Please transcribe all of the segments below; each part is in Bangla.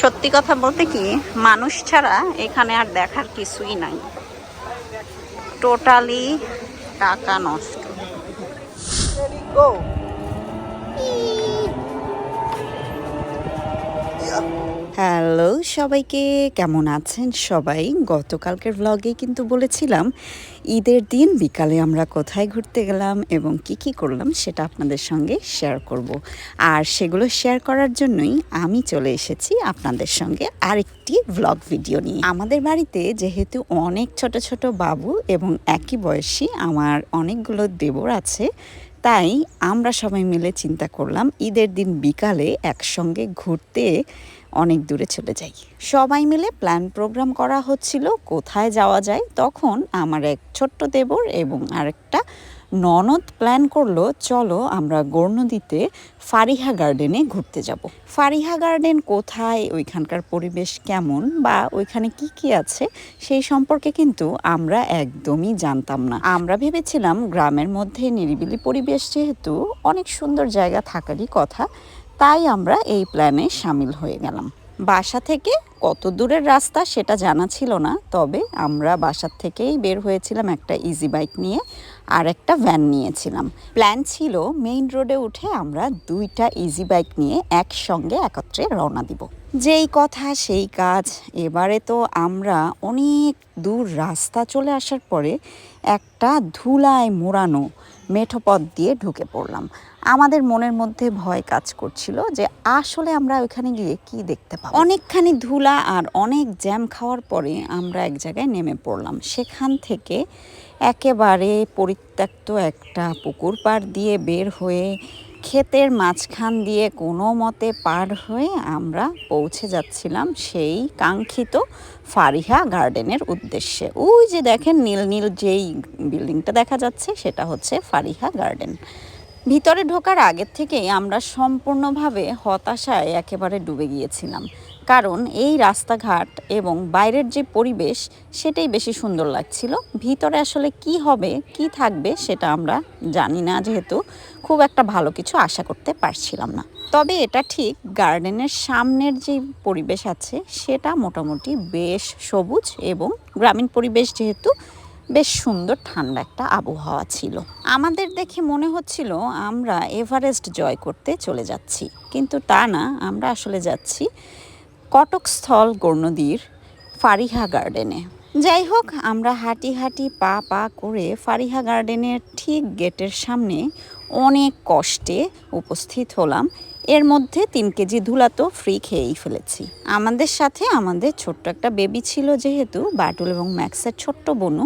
সত্যি কথা বলতে কি মানুষ ছাড়া এখানে আর দেখার কিছুই নাই। টোটালি টাকা নষ্ট। হ্যালো সবাইকে, কেমন আছেন সবাই? গতকালকের ভ্লগে কিন্তু বলেছিলাম, ঈদের দিন বিকালে আমরা কোথায় ঘুরতে গেলাম এবং কি কি করলাম সেটা আপনাদের সঙ্গে শেয়ার করব। আর সেগুলো শেয়ার করার জন্যই আমি চলে এসেছি আপনাদের সঙ্গে আরেকটি ভ্লগ ভিডিও নিয়ে। আমাদের বাড়িতে যেহেতু অনেক ছোট ছোট বাবু এবং একই বয়সী, আমার অনেকগুলো দেবর আছে তাই আমরা সবাই মিলে চিন্তা করলাম ঈদের দিন বিকালে একসঙ্গে ঘুরতে অনেক দূরে চলে যাই। সবাই মিলে প্ল্যান প্রোগ্রাম করা হচ্ছিল কোথায় যাওয়া যায়, তখন আমার এক ছোট্ট দেবর এবং আরেকটা ননদ প্ল্যান করল, চলো আমরা গৌরনদীতে ফারিহা গার্ডেনে ঘুরতে যাব। ফারিহা গার্ডেন কোথায়, ওইখানকার পরিবেশ কেমন বা ওইখানে কি কি আছে, সেই সম্পর্কে কিন্তু আমরা একদমই জানতাম না। আমরা ভেবেছিলাম গ্রামের মধ্যে নিরিবিলি পরিবেশ যেহেতু অনেক সুন্দর জায়গা থাকারই কথা, তাই আমরা এই প্ল্যানে সামিল হয়ে গেলাম। বাসা থেকে কত দূরের রাস্তা সেটা জানা ছিল না, তবে আমরা বাসার থেকেই বের হয়েছিলাম একটা ইজি বাইক নিয়ে আর একটা ভ্যান নিয়েছিলাম। প্ল্যান ছিল মেইন রোডে উঠে আমরা দুইটা ইজি বাইক নিয়ে একসঙ্গে একত্রে রওনা দিব। যেই কথা, সেই কাজ। এবারে তো আমরা অনেক দূর রাস্তা চলে আসার পরে একটা ধুলায় মোড়ানো মেঠোপথ দিয়ে ঢুকে পড়লাম। আমাদের মনের মধ্যে ভয় কাজ করছিল যে আসলে আমরা ওইখানে গিয়ে কি দেখতে পাবো? অনেকখানি ধুলা আর অনেক জ্যাম খাওয়ার পরে আমরা এক জায়গায় নেমে পড়লাম। সেখান থেকে একেবারে পরিত্যক্ত একটা পুকুর পাড় দিয়ে বের হয়ে ক্ষেতের মাঝখান দিয়ে কোনো মতে পার হয়ে আমরা পৌঁছে যাচ্ছিলাম সেই কাঙ্ক্ষিত ফারিহা গার্ডেনের উদ্দেশ্যে। ওই যে দেখেন নীল নীল যেই বিল্ডিংটা দেখা যাচ্ছে সেটা হচ্ছে ফারিহা গার্ডেন। ভিতরে ঢোকার আগের থেকেই আমরা সম্পূর্ণভাবে হতাশায় একেবারে ডুবে গিয়েছিলাম। কারণ এই রাস্তাঘাট এবং বাইরের যে পরিবেশ, সেটাই বেশি সুন্দর লাগছিল। ভিতরে আসলে কি হবে, কি থাকবে, সেটা আমরা জানি না যেহেতু খুব একটা ভালো কিছু আশা করতে পারছিলাম না। তবে এটা ঠিক, গার্ডেনের সামনের যে পরিবেশ আছে, সেটা মোটামুটি বেশ সবুজ এবং গ্রামীণ পরিবেশ যেহেতু বেশ সুন্দর ঠান্ডা একটা আবহাওয়া ছিল। আমাদের দেখে মনে হচ্ছিল আমরা এভারেস্ট জয় করতে চলে যাচ্ছি। কিন্তু তা না, আমরা আসলে যাচ্ছি কটকস্থল গৌরনদীর ফারিহা গার্ডেনে। যাই হোক, আমরা হাঁটি হাঁটি পা পা করে ফারিহা গার্ডেনের ঠিক গেটের সামনে অনেক কষ্টে উপস্থিত হলাম। এর মধ্যে তিন কেজি ধুলা তো ফ্রি খেয়েই ফেলেছি। আমাদের সাথে আমাদের ছোট্ট একটা বেবি ছিল যেহেতু, বাটুল এবং ম্যাক্সের ছোট্ট বনু।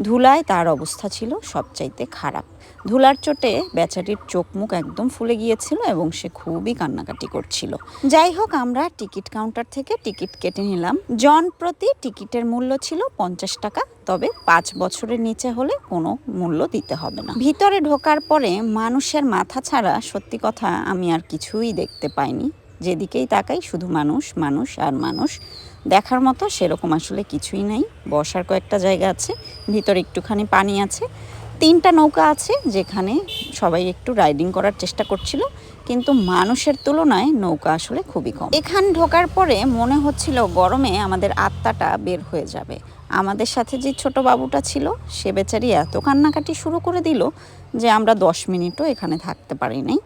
ধুলায় তার অবস্থা ছিল সবচাইতে খারাপ। ধুলার চোটে বেচারির চোখ মুখ একদম ফুলে গিয়েছিল এবং সে খুবই কান্নাকাটি করছিল। যাই হোক, আমরা টিকিট কাউন্টার থেকে টিকিট কেটে নিলাম। জন প্রতি টিকিটের মূল্য ছিল পঞ্চাশ টাকা, তবে পাঁচ বছরের নিচে হলে কোনো মূল্য দিতে হবে না। ভিতরে ঢোকার পরে মানুষের মাথা ছাড়া সত্যি কথা আমি আর কিছুই দেখতে পাইনি। যেদিকেই তাকাই, শুধু মানুষ মানুষ আর মানুষ। দেখার মতো সেরকম আসলে কিছুই নাই। বসার কয়েকটা জায়গা আছে, ভিতরে একটুখানি পানি আছে। তিনটা নৌকা আছে যেখানে সবাই একটু রাইডিং করার চেষ্টা করছিল। কিন্তু মানুষের তুলনায় নৌকা আসলে খুবই কম। এখান ঢোকার পরে মনে হচ্ছিল গরমে আমাদের আত্মাটা বের হয়ে যাবে। আমাদের সাথে যে ছোট বাবুটা ছিল, সে বেচারি এত কান্নাকাটি শুরু করে দিল যে আমরা দশ মিনিটও এখানে থাকতে পারি নাই।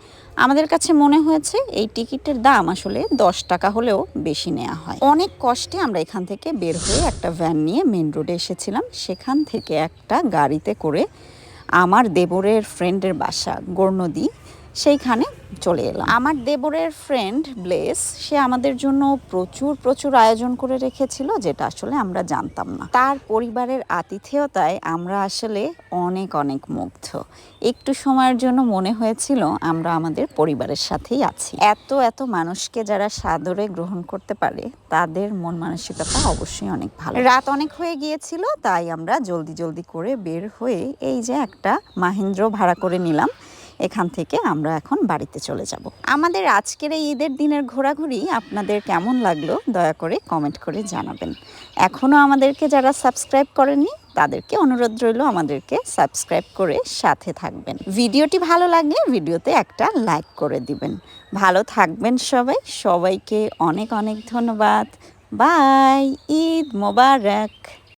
আমাদের কাছে মনে হয়েছে এই টিকিটের দাম আসলে দশ টাকা হলেও বেশি নেওয়া হয়। অনেক কষ্টে আমরা এখান থেকে বের হয়ে একটা ভ্যান নিয়ে মেন রোডে এসেছিলাম। সেখান থেকে একটা গাড়িতে করে আমার দেবরের ফ্রেন্ডের বাসা, গৌরনদী সেইখানে চলে এলাম। আমার দেবরের ফ্রেন্ড ব্লেস সে আমাদের জন্য প্রচুর প্রচুর আয়োজন করে রেখেছিল, যেটা আসলে আমরা জানতাম না। তার পরিবারের আতিথেয়তায় আমরা আসলে অনেক অনেক মুগ্ধ। একটু সময়ের জন্য মনে হয়েছিল আমরা আমাদের পরিবারের সাথেই আছি। এত এত মানুষকে যারা সাদরে গ্রহণ করতে পারে, তাদের মন মানসিকতা অবশ্যই অনেক ভালো। রাত অনেক হয়ে গিয়েছিল, তাই আমরা জলদি জলদি করে বের হয়ে এই যে একটা মাহেন্দ্র ভাড়া করে নিলাম। এখান থেকে আমরা এখন বাড়িতে চলে যাব। আমাদের আজকের এই ঈদের দিনের ঘোরাঘুরি আপনাদের কেমন লাগল দয়া করে কমেন্ট করে জানাবেন। এখনও আমাদেরকে যারা সাবস্ক্রাইব করেনি তাদেরকে অনুরোধ রইল আমাদেরকে সাবস্ক্রাইব করে সাথে থাকবেন। ভিডিওটি ভালো লাগলে ভিডিওতে একটা লাইক করে দিবেন। ভালো থাকবেন সবাই। সবাইকে অনেক অনেক ধন্যবাদ। বাই ঈদ মোবারক!